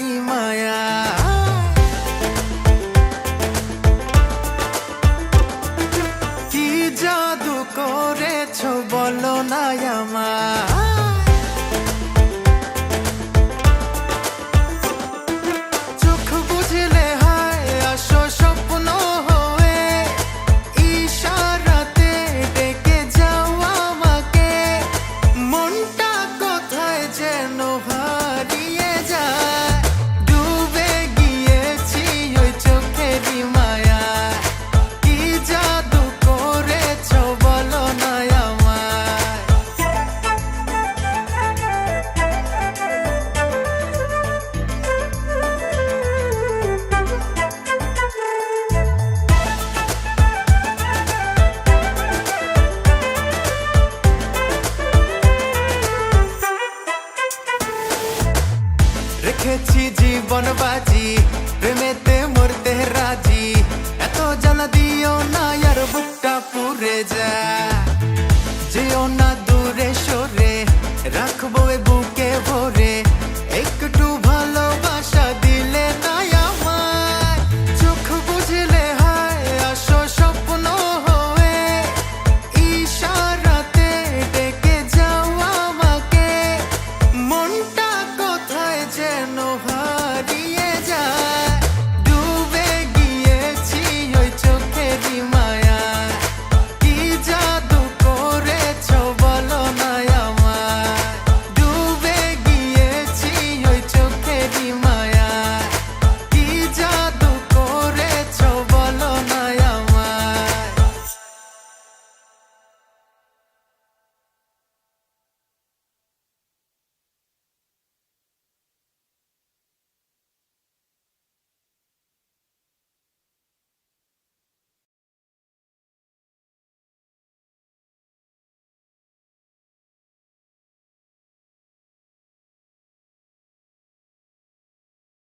তোমারই মায়া। কি জাদু করেছ বলো না আমার জীবন